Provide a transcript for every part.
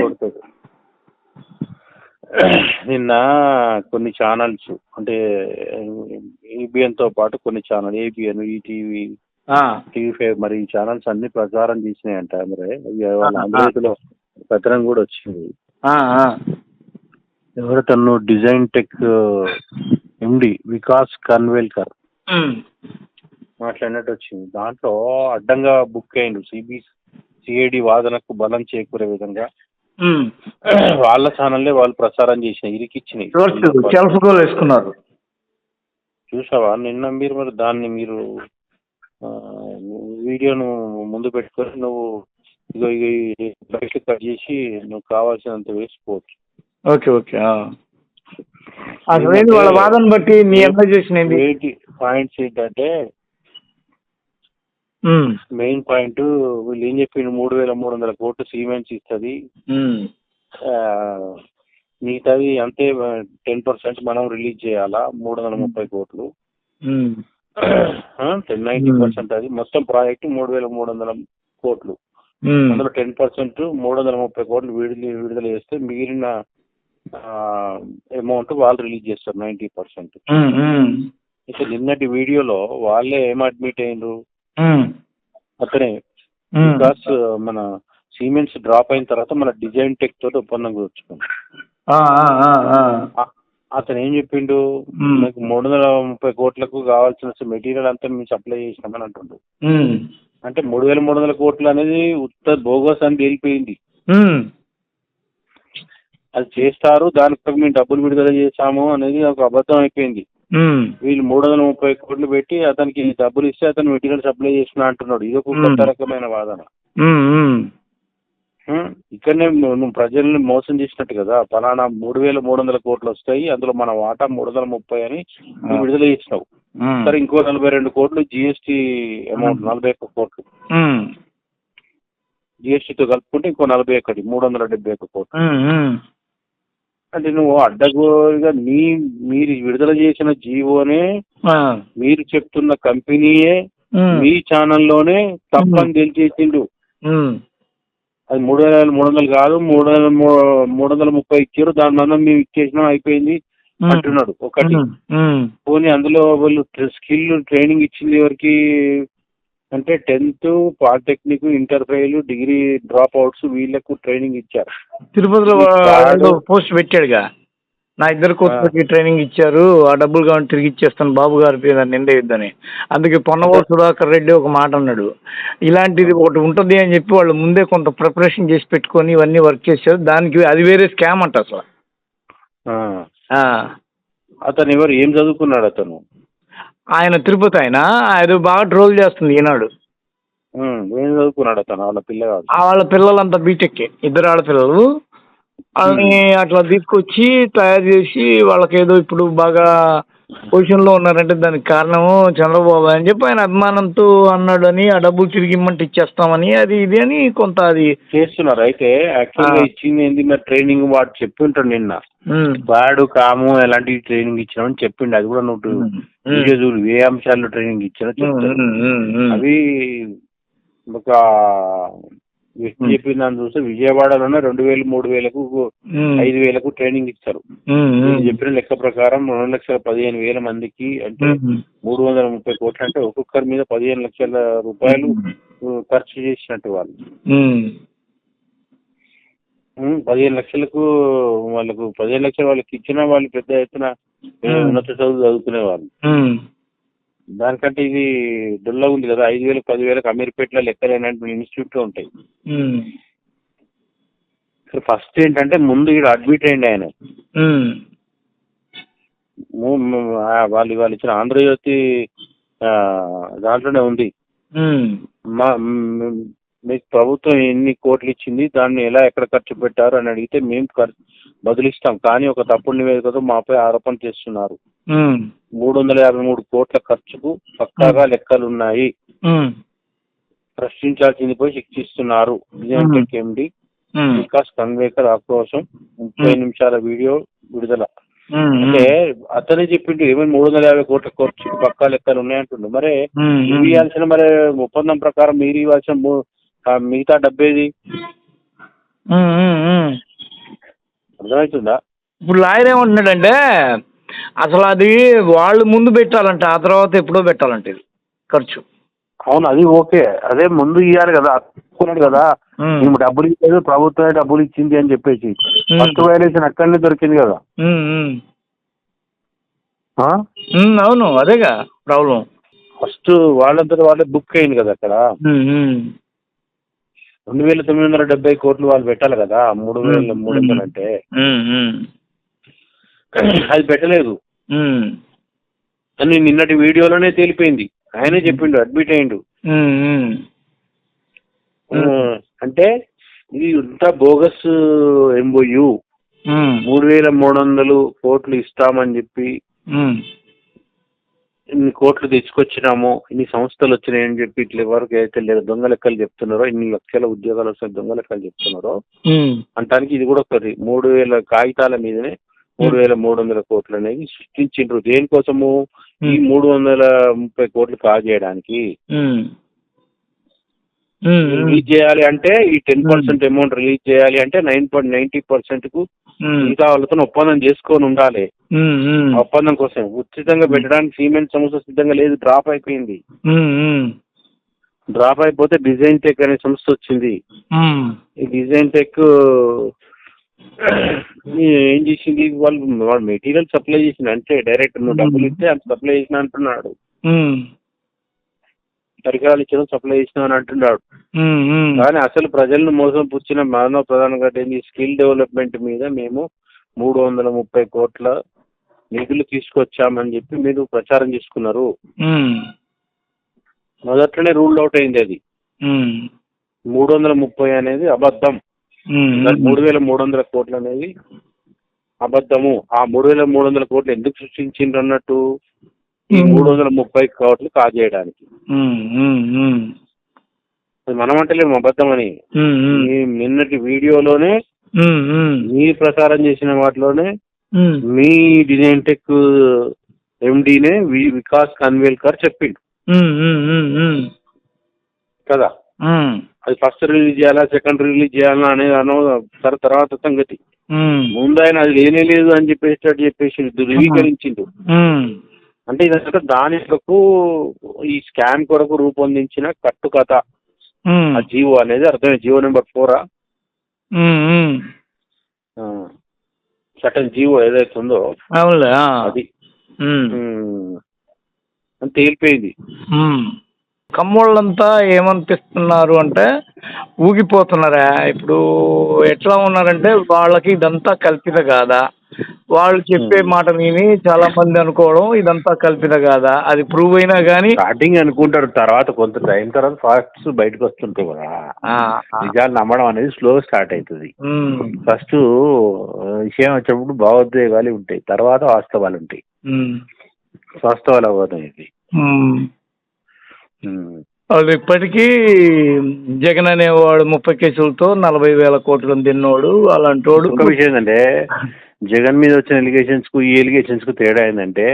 ఏమంటుంది. నిన్న కొన్ని ఛానల్స్ అంటే ఏబిఎన్తో పాటు కొన్ని channel ABN ETV TV five మరి ఈ ఛానల్స్ అన్ని ప్రచారం చేసినాయంట మరి. ఆంధ్రజ్యోతిలో పత్రం కూడా వచ్చింది. ఆ, ఆ. ఎవరు తను design tech MD Vikas Khanvilkar. మాట్లాడినట్టు వచ్చింది. దాంట్లో అడ్డంగా బుక్ అయిండు సిబి సిఐడి వాదనకు బలం చేకూరే విధంగా. వాళ్ళ ఛానల్లే వాళ్ళు ప్రసారం చేసిన ఇరికిచ్చినాయి. రివర్స్ సెల్ఫ్ గోల్ వేసుకున్నారు. చూసావా? నిన్న మీరు మరి దాన్ని మీరు వీడియోను ముందు పెట్టుకొని నువ్వు ఇగో బయట కట్ చేసి నువ్వు కావాల్సినంత వేసుకోవచ్చు ఓకే ఓకే వాళ్ళ వాదన బట్టి నీ అబ్జర్వేషన్ ఏంటి ఏంటి పాయింట్స్ ఏంటంటే మెయిన్ పాయింట్ వీళ్ళు ఏం చెప్పిండు మూడు వేల మూడు వందల కోట్లు సిమెంట్స్ ఇస్తుంది. మిగతాది అంతే టెన్ పర్సెంట్ మనం రిలీజ్ చేయాలా? మూడు వందల ముప్పై కోట్లు. ఉమ్, నైన్టీ పర్సెంట్ అది. మొత్తం ప్రాజెక్ట్ మూడు వేల మూడు వందల కోట్లు. అందులో టెన్ పర్సెంట్ మూడు వందల ముప్పై కోట్లు విడుదల విడుదల చేస్తే మిగిలిన అమౌంట్ వాళ్ళు రిలీజ్ చేస్తారు నైన్టీ పర్సెంట్. అయితే నిన్నటి వీడియోలో వాళ్ళే ఏం అడ్మిట్ అయ్యిండ్రు? ఉమ్. బికాస్ మన సిమెంట్స్ డ్రాప్ అయిన తర్వాత మన డిజైన్ టెక్ తోటి ఒప్పందం కుదుర్చుకున్నాం. అతను ఏం చెప్పిండు? మ్మ్. నాకు మూడు వందల ముప్పై కోట్లకు కావాల్సిన మెటీరియల్ అంతా మేము సప్లై చేసినామని అంటుండు. అంటే మూడు వేల మూడు వందల కోట్లు అనేది ఉత్త బోగస్ అని తేలిపోయింది. అది చేస్తారు దానికి మేము డబ్బులు విడుదల చేశాము అనేది ఒక అబద్ధం అయిపోయింది. వీళ్ళు మూడు వందల ముప్పై కోట్లు పెట్టి అతనికి డబ్బులు ఇస్తే అతను మెటీరియల్ సప్లై చేసిన అంటున్నాడు. ఇది ఒక కొత్త. రకమైన వాదన? ఇక్కడనే నువ్వు ప్రజల్ని మోసం చేసినట్టు కదా. ఫలానా మూడు వేల మూడు వందల కోట్లు వస్తాయి. అందులో మన వాటా మూడు వందల ముప్పై అని నువ్వు విడుదల చేసినావు. సరే ఇంకో నలభై రెండు కోట్లు జిఎస్టీ అమౌంట్ నలభై ఒక్క కోట్లు. జిఎస్టీతో కలుపుకుంటే ఇంకో నలభై ఒకటి మూడు వందల డెబ్బై ఒక్క కోట్లు. అంటే నువ్వు అడ్డగోలుగా నీ మీరు విడుదల చేసిన జీవోనే మీరు చెప్తున్న కంపెనీయే మీ. ఛానల్లోనే తప్పని తెలిచేసిండు అది మూడు వేల మూడు వందలు కాదు మూడు వేల మూ- మూడు వందల ముప్పై ఇచ్చారు దాని మందం మేము ఇచ్చేసినాం అయిపోయింది అంటున్నాడు. ఒకటి. పోనీ అందులో వాళ్ళు స్కిల్ ట్రైనింగ్ ఇచ్చింది ఎవరికి? అంటే tenth polytechnic inter fail degree drop outs వీళ్ళకు ట్రైనింగ్ ఇచ్చారు. తిరుపతిలో పోస్ట్ పెట్టాడుగా. నా ఇద్దరు కోర్సులకి ట్రైనింగ్ ఇచ్చారు. ఆ డబ్బులు కావాలి తిరిగి ఇచ్చేస్తాను. బాబు గారి పేరు నిందేయొద్దని అందుకే పొన్నవాడు సుధాకర్ రెడ్డి ఒక మాట అన్నాడు. ఇలాంటిది ఒకటి ఉంటుంది అని చెప్పి వాళ్ళు ముందే కొంత ప్రిపరేషన్ చేసి పెట్టుకొని ఇవన్నీ వర్క్ చేశారు. దానికి అది వేరే స్కామ్ అంట అసలు. అతను ఎవరు? ఏం చదువుకున్నాడు అతను? ఆయన తిరుపతి ఆయన అది బాగా ట్రోల్ చేస్తుంది ఈనాడు. ఏం చదువుకున్నాడు అతను? వాళ్ళ పిల్లగాడు వాళ్ళ పిల్లలంతా బీటెక్ ఇద్దరు ఆడపిల్లలు. వాళ్ళని అట్లా తీసుకొచ్చి తయారు చేసి వాళ్ళకి ఏదో ఇప్పుడు బాగా పొజిషన్లో ఉన్నారంటే దానికి కారణము చంద్రబాబు అని చెప్పి ఆయన అభిమానంతో అన్నాడని ఆ డబ్బులు తిరిగి ఇమ్మంటే ఇచ్చేస్తామని అది ఇది అని కొంత అది చేస్తున్నారు. అయితే యాక్చువల్గా ఆ. ఇచ్చింది ఏంది మరి ట్రైనింగ్ వాడు చెప్పి ఉంటాడు నిన్న. వాడు కాము ఎలాంటి ట్రైనింగ్ ఇచ్చినామని చెప్పిండు. అది కూడా నువ్వు వీడియో చూడు ఏ అంశాల్లో ట్రైనింగ్ ఇచ్చినా ఉమ్, చెప్తాడు. అవి ఒక చెప్పిన దాన్ని చూస్తే విజయవాడలోనే రెండు వేలు మూడు వేలకు ఐదు వేలకు ట్రైనింగ్ ఇస్తారు. నేను చెప్పిన లెక్క ప్రకారం రెండు లక్షల పదిహేను వేల మందికి అంటే మూడు వందల ముప్పై కోట్లు అంటే ఒక్కొక్కరి మీద పదిహేను లక్షల రూపాయలు ఖర్చు చేసినట్టు వాళ్ళు. పదిహేను లక్షలకు వాళ్ళకు పదిహేను లక్షలు వాళ్ళకి ఇచ్చినా వాళ్ళు పెద్ద ఎత్తున. ఉన్నత చదువు చదువుకునే వాళ్ళు దానికంటే ఇది డొల్లా ఉంది కదా ఐదు వేలకు పదివేలకు అమీర్పేటలో లెక్కలేనటువంటి ఇన్స్టిట్యూట్లు ఉంటాయి. ఫస్ట్ ఏంటంటే ముందు ఇక్కడ అడ్మిట్ అయ్యండి ఆయన. వాళ్ళు వాళ్ళు ఇచ్చిన ఆంధ్రజ్యోతి దాంట్లోనే ఉంది. మా మీకు ప్రభుత్వం ఎన్ని కోట్లు ఇచ్చింది దాన్ని ఎలా ఎక్కడ ఖర్చు పెట్టారు అని అడిగితే మేము బదులిస్తాం. కానీ ఒక తప్పుడు నివేదికతో మాపై ఆరోపణ చేస్తున్నారు. మూడు వందల యాభై మూడు కోట్ల ఖర్చుకు పక్కాగా లెక్కలు ఉన్నాయి ఉమ్, ప్రశ్నించాల్సింది పోయి శిక్షిస్తున్నారు. ఎండి. వికాస్ కన్వేకర్ ఆక్రోశం ముప్పై. నిమిషాల వీడియో విడుదల. అంటే అతనే చెప్పిండు ఏమైనా మూడు వందల యాభై కోట్ల ఖర్చుకు పక్కా లెక్కలు ఉన్నాయంటుండు మరి ఇవ్వాల్సిన మరి ఒప్పందం ప్రకారం మీరు ఇవ్వాల్సిన మిగతా డబ్బేది. అర్థమవుతుందా? ఇప్పుడు లాయర్ ఏమంటున్నాడంటే అసలు అది వాళ్ళు ముందు పెట్టాలంట ఆ తర్వాత ఎప్పుడో పెట్టాలంట ఇది ఖర్చు. అవును అది ఓకే. అదే ముందు ఇవ్వాలి కదా అనుకున్నాడు కదా. మేము. డబ్బులు ఇచ్చేది ప్రభుత్వమే డబ్బులు ఇచ్చింది అని చెప్పేసి. ఫస్ట్ వైలేషన్ అక్కడనే దొరికింది కదా. అవును అదేగా ప్రాబ్లం. ఫస్ట్ వాళ్ళంతా వాళ్ళే బుక్ అయింది కదా అక్కడ. రెండు వేల తొమ్మిది వందల డెబ్బై కోట్లు వాళ్ళు పెట్టాలి కదా మూడు వేల మూడు వందలు అంటే. అది పెట్టలేదు. అని నిన్నటి వీడియోలోనే తేలిపోయింది ఆయనే చెప్పిండు అడ్మిట్. ఆ, అంటే ఇది ఇంత బోగస్ ఎంబోయు మూడు వేల మూడు వందలు కోట్లు ఇస్తామని చెప్పి. ఇన్ని కోట్లు తెచ్చుకొచ్చినాము ఇన్ని సంస్థలు వచ్చినాయని చెప్పి ఇట్లా ఎవరికి అయితే లేదు దొంగ లెక్కలు చెప్తున్నారో ఇన్ని లక్షల ఉద్యోగాలు వస్తాయి దొంగ లెక్కలు చెప్తున్నారో. అంటానికి ఇది కూడా ఒకటి మూడు వేల కాగితాల మీదనే మూడు వేల మూడు వందల కోట్లు అనేవి సృష్టించిండ్రు. దేనికోసము ఈ మూడు వందల ముప్పై కోట్లు కాజేయడానికి. రిలీజ్ చేయాలి అంటే ఈ టెన్ పర్సెంట్ అమౌంట్ రిలీజ్ చేయాలి అంటే నైన్ పాయింట్ నైన్టీ పర్సెంట్కు. ఇంకా వాళ్ళతో ఒప్పందం చేసుకొని ఉండాలి. ఒప్పందం కోసం ఉచితంగా పెట్టడానికి సిమెంట్ సంస్థ సిద్ధంగా లేదు డ్రాప్ అయిపోయింది. డ్రాప్ అయిపోతే డిజైన్ టెక్ అనే సంస్థ వచ్చింది. ఈ డిజైన్ టెక్ ఏం చేసింది వాళ్ళు వాళ్ళు మెటీరియల్ సప్లై చేసింది అంటే డైరెక్ట్ నువ్వు డబ్బులు ఇస్తే అంత సప్లై చేసిన అంటున్నాడు. పరికరాలు ఇచ్చిన సప్లై చేసిన అని అంటున్నాడు. కానీ అసలు ప్రజలను మోసం పుచ్చిన మానవ ప్రధానంగా ఏంది స్కిల్ డెవలప్మెంట్ మీద మేము మూడు వందల ముప్పై కోట్ల నిధులు తీసుకొచ్చామని చెప్పి మీరు ప్రచారం చేసుకున్నారు. మొదట్లోనే రూల్ అవుట్ అయింది అది. మూడు వందల ముప్పై అనేది అబద్ధం. మూడు వేల మూడు వందల కోట్లు అనేది అబద్ధము ఆ మూడు వేల మూడు వందల కోట్లు ఎందుకు సృష్టించిండ్రు అన్నట్టు ఈ. మూడు వందల ముప్పై కోట్లు కాజేయడానికి మనం అంటలేము అబద్ధం అని నిన్నటి వీడియోలోనే. మీరు ప్రసారం చేసిన వాటిలోనే. మీ డిజైన్ టెక్ ఎండీనే వికాస్ కన్వేల్కర్ చెప్పిండు. కదా. అది ఫస్ట్ రిలీజ్ చేయాలా సెకండ్ రిలీజ్ చేయాలా అనేది అనో తర్వాత సంగతి. ముందు ఆయన అది లేనే లేదు అని చెప్పేసి చెప్పేసి ధృవీకరించిండు. అంటే ఇదంతా దాని కొరకు ఈ స్కామ్ కొరకు రూపొందించిన కట్టుకథ ఉమ్. ఆ జీవో అనేది అర్థమైంది జీవో నెంబర్ ఫోరా. సటన్ జీవో ఏదైతే ఉందో. అది తేలిపోయింది. కమ్మోళ్ళంతా ఏమనిపిస్తున్నారు అంటే ఊగిపోతున్నారా? ఇప్పుడు ఎట్లా ఉన్నారంటే వాళ్ళకి ఇదంతా కల్పిత కాదా వాళ్ళు చెప్పే Hmm. మాట విని చాలా మంది అనుకోవడం ఇదంతా కల్పిత కాదా అది ప్రూవ్ అయినా కానీ స్టార్టింగ్ అనుకుంటారు తర్వాత కొంత టైం తర్వాత ఫాక్ట్స్ బయటకు వస్తుంటాయి కదా. నిజాలు నమ్మడం అనేది స్లో స్టార్ట్ అవుతుంది. ఫస్ట్ విషయం వచ్చినప్పుడు భావోద్వేగాలు ఉంటాయి. తర్వాత వాస్తవాలు ఉంటాయి. వాస్తవాలు అవ్వదు ఇది. వాళ్ళు ఇప్పటికీ జగన్ అనేవాడు ముప్పై కేసులతో నలభై వేల కోట్లను తిన్నోడు అలాంటి వాడు ఇంకొక విషయం ఏంటంటే జగన్ మీద వచ్చిన ఎలిగేషన్స్కు ఈ ఎలిగేషన్స్కు తేడా ఏంటంటే.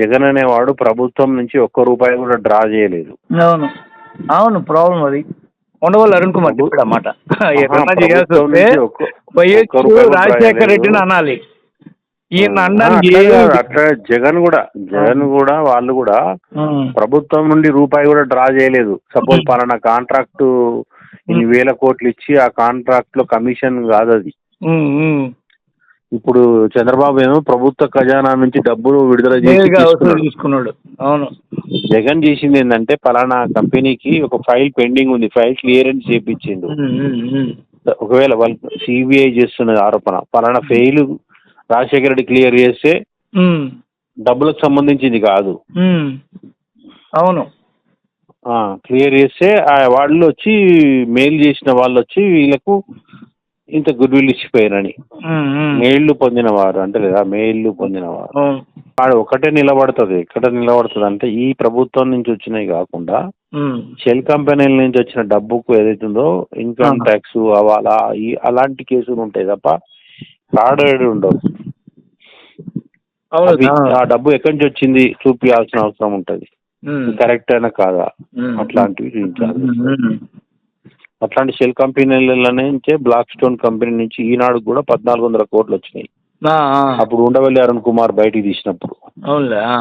జగన్ అనేవాడు ప్రభుత్వం నుంచి ఒక్క రూపాయి కూడా డ్రా చేయలేదు. అవును. అవును ప్రాబ్లం అది. ఉండవల్లి అరుణ్ కుమార్ అన్నమాట ఏదన్నా చేయాల్సి వస్తే వైఎస్ రాజశేఖర. రెడ్డిని అనాలి. ఈయన అనడానికి అట్లా జగన్ కూడా జగన్ కూడా వాళ్ళు కూడా. ప్రభుత్వం నుండి రూపాయి కూడా డ్రా చేయలేదు సపోజ్ పలానా కాంట్రాక్ట్ ఇన్ని వేల కోట్లు ఇచ్చి ఆ కాంట్రాక్ట్లో కమిషన్ కాదు అది. ఇప్పుడు చంద్రబాబు ఏమో ప్రభుత్వ ఖజానా నుంచి డబ్బులు విడుదల తీసుకున్నాడు. అవును జగన్ చేసింది ఏంటంటే పలానా కంపెనీకి ఒక ఫైల్ పెండింగ్ ఉంది ఫైల్ క్లియరెన్స్ ఉమ్. ఒకవేళ వాళ్ళు సిబిఐ చేస్తున్నది ఆరోపణ పలానా ఫెయిల్ రాజశేఖర రెడ్డి క్లియర్ చేస్తే డబ్బులకు సంబంధించింది కాదు. అవును క్లియర్ చేస్తే ఆ వాళ్ళు వచ్చి మెయిల్ చేసిన వాళ్ళు వచ్చి వీళ్ళకు ఇంత గుడ్ విల్ ఇచ్చిపోయారని. మెయిల్లు పొందినవారు అంటే లేదా మెయిల్లు పొందినవారు వాడు ఒకటే నిలబడుతుంది ఎక్కడ నిలబడుతుంది అంటే ఈ ప్రభుత్వం నుంచి వచ్చినవి కాకుండా. షెల్ కంపెనీల నుంచి వచ్చిన డబ్బుకు ఏదైతుందో ఇన్కమ్. ట్యాక్స్ అవాలా అలాంటి కేసులు ఉంటాయి తప్ప అవును అవి ఆ. ఆ డబ్బు ఎక్కడి నుంచి వచ్చింది చూపించాల్సిన అవసరం ఉంటది. కరెక్ట్ అయినా కాదా. అట్లాంటివి చూపించాలి. అట్లాంటి షెల్ కంపెనీల నుంచే బ్లాక్ స్టోన్ కంపెనీ నుంచి ఈనాడు కూడా పద్నాలుగు వందల కోట్లు వచ్చినాయి ఆ, ఆ. అప్పుడు ఉండవల్లి అరుణ్ కుమార్ బయటికి తీసినప్పుడు అవునులే ఆ.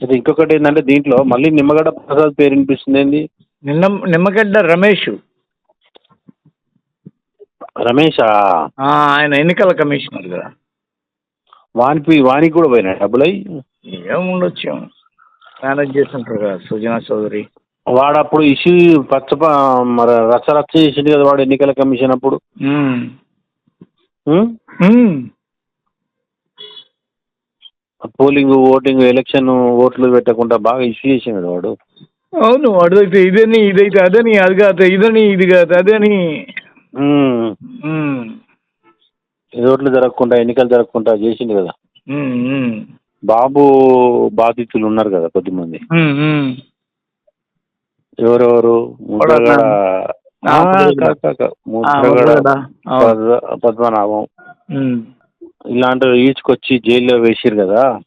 అయితే ఇంకొకటి ఏంటంటే దీంట్లో మళ్ళీ నిమ్మగడ్డ ప్రసాద్ పేరు వినిపిస్తుంది ఏంది నిన్న నిమ్మగడ్డ రమేష్ రమేష్? ఆయన ఎన్నికల కమిషనర్ కదా. వానికి వానికి కూడా పోయినాయి డబ్బులు? ఏముండొచ్చు మేనేజ్ చేస్తుంటారు కదా సుజనా చౌదరి. వాడు అప్పుడు ఇష్యూ పచ్చ మరి రచ్చ రచ్చ చేసిండు కదా వాడు ఎన్నికల కమిషన్ అప్పుడు. పోలింగ్ ఓటింగ్ ఎలక్షన్ ఓట్లు పెట్టకుండా బాగా ఇష్యూ చేసిండు వాడు. అవును వాడిదైతే ఇదని ఇదైతే అదని అది కాదు ఇదని ఇది కాదు అదని. ఓట్లు జరగకుండా ఎన్నికలు జరగకుండా చేసిండు కదా. బాబు బాధితులు ఉన్నారు కదా కొద్దిమంది. ఎవరెవరు? ముద్రగడ పద్మనాభం. ఉమ్. ఇలాంటి ఈడ్చుకొచ్చి జైల్లో వేసిరు కదా.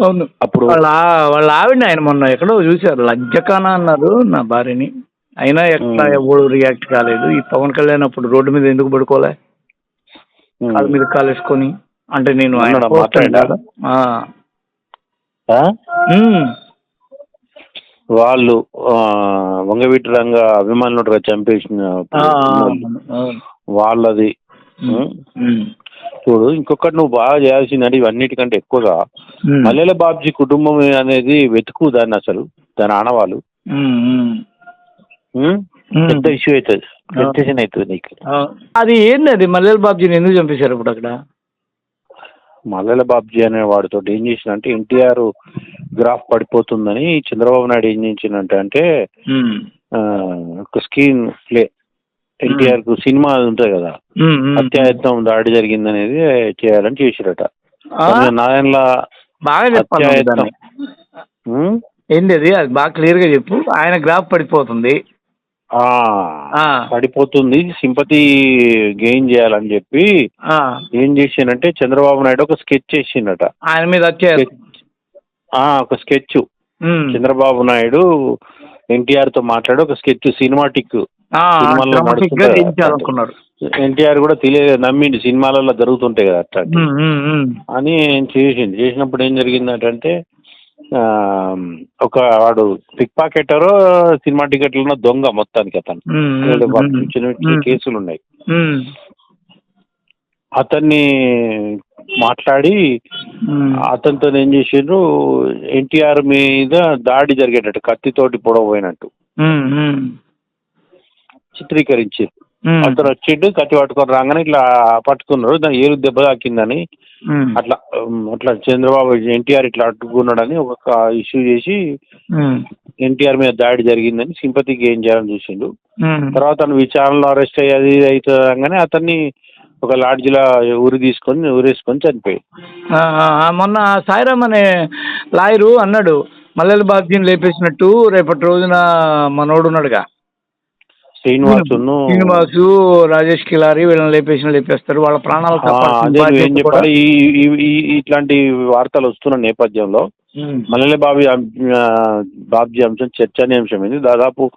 అవును. అప్పుడు వాళ్ళ వాళ్ళ ఆవిడ ఆయన మొన్న ఎక్కడో చూశారు. లజ్జకానా అన్నారు నా భార్యని. అయినా ఎట్లా. ఎవడు రియాక్ట్ కాలేదు ఈ పవన్ కళ్యాణ్ అప్పుడు రోడ్డు మీద ఎందుకు పడుకోలే. కాళ్ళ మీద కాలేసుకొని అంటే నేను ఆయన. వాళ్ళు వంగవీటి రంగ అభిమానులు చంపేసిన. వాళ్ళది. చూడు ఇంకొకటి నువ్వు బాగా చేయాల్సిందంటే ఇవన్నిటికంటే ఎక్కువగా. మల్లెల బాబ్జీ కుటుంబం అనేది వెతుకు దాన్ని అసలు దాని ఆనవాళ్ళు. పెద్ద ఇష్యూ అవుతుంది సెన్సేషన్ అవుతుంది నీకు. అది ఏంది అది? మల్లెల బాబుజీని ఎందుకు చంపేశారు ఇప్పుడు అక్కడ? మల్లెల బాబ్జీ అనే వాడితో ఏం చేసినంటే ఎన్టీఆర్ గ్రాఫ్ పడిపోతుందని చంద్రబాబు నాయుడు ఏం చేసిందంటే అంటే ఒక స్క్రీన్ ప్లే ఎన్టీఆర్కు సినిమా ఉంటుంది కదా. హత్యాయత్నం దాడి జరిగిందనేది చేయాలని చేసిరట? నారాయణల బాగా? ఏంది అది? బాగా క్లియర్గా చెప్పు. ఆయన గ్రాఫ్ పడిపోతుంది. పడిపోతుంది. సింపతి గెయిన్ చేయాలని చెప్పి. ఏం చేసిండంటే చంద్రబాబు నాయుడు ఒక స్కెచ్ చేసిండట ఆయన మీద ఒక స్కెచ్. చంద్రబాబు నాయుడు ఎన్టీఆర్తో మాట్లాడి ఒక స్కెచ్ సినిమాటిక్ ఎన్టీఆర్ కూడా తెలియ నమ్మిండి సినిమాలలో జరుగుతుంటాయి కదా అట్లా. అని చేసింది చేసినప్పుడు ఏం జరిగిందంటే ఒక వాడు పిక్ పాకెటరో సినిమా టికెట్లలో దొంగ మొత్తానికి అతను. చిన్న. కేసులు ఉన్నాయి. అతన్ని మాట్లాడి. అతనితో ఏం చేసిండ్రు ఎన్టీఆర్ మీద దాడి జరిగేటట్టు కత్తితోటి పొడవపోయినట్టు. చిత్రీకరించారు. అతను వచ్చిండు కత్తి పట్టుకొని రాగానే ఇట్లా పట్టుకున్నారు దాని ఏరు దెబ్బ తాకిందని. అట్లా అట్లా చంద్రబాబు ఎన్టీఆర్ ఇట్లా అడ్డుకున్నాడని ఒక ఇష్యూ చేసి. ఎన్టీఆర్ మీద దాడి జరిగిందని సింపతి గెయిన్ చేయాలని చూసిండు. తర్వాత అతను విచారణలో అరెస్ట్ అయ్యి అది ఇది అవుతుందనగానే అతన్ని ఒక లాడ్జిలో ఊరి తీసుకొని ఊరేసుకొని చనిపోయాడు మొన్న సాయిరామ్ అనే లాయరు అన్నాడు మల్లెల బాబ్జీని లేపేసినట్టు రేపటి రోజున మనోడు ఉన్నాడుగా శ్రీనివాసును శ్రీనివాసు రాజేష్ కిలారి వీళ్ళని లేపేసిన లేపేస్తారు. వాళ్ళ ప్రాణాలు కూడా చెప్పాలి? ఇట్లాంటి వార్తలు వస్తున్న నేపథ్యంలో. మల్లెల బాబు బాబ్జీ అంశం చర్చనీయాంశం ఇది దాదాపు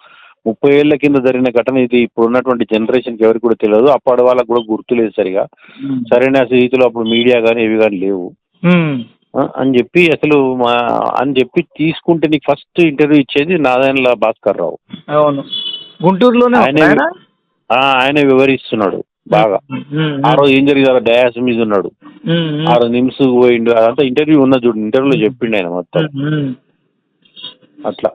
ముప్పై ఏళ్ళ కింద జరిగిన ఘటన ఇది. ఇప్పుడు ఉన్నటువంటి జనరేషన్కి ఎవరికి కూడా తెలియదు. అప్పటి వాళ్ళకి కూడా గుర్తు లేదు సరిగా. సరైన స్థితిలో అప్పుడు మీడియా కానీ ఇవి కానీ లేవు. అని చెప్పి అసలు మా అని చెప్పి తీసుకుంటే నీకు ఫస్ట్ ఇంటర్వ్యూ ఇచ్చేది నారాయణల భాస్కర్ రావు. అవును. గుంటూరులోనే ఆయనే ఆయన వివరిస్తున్నాడు బాగా. ఆ రోజు ఏం జరిగింది? డయాస్ మీద ఉన్నాడు. ఆ రోజు నిమ్స్ పోయిండు. అదంతా ఇంటర్వ్యూ ఉన్నది చూడు ఇంటర్వ్యూలో చెప్పిండు ఆయన మొత్తం. అట్లా.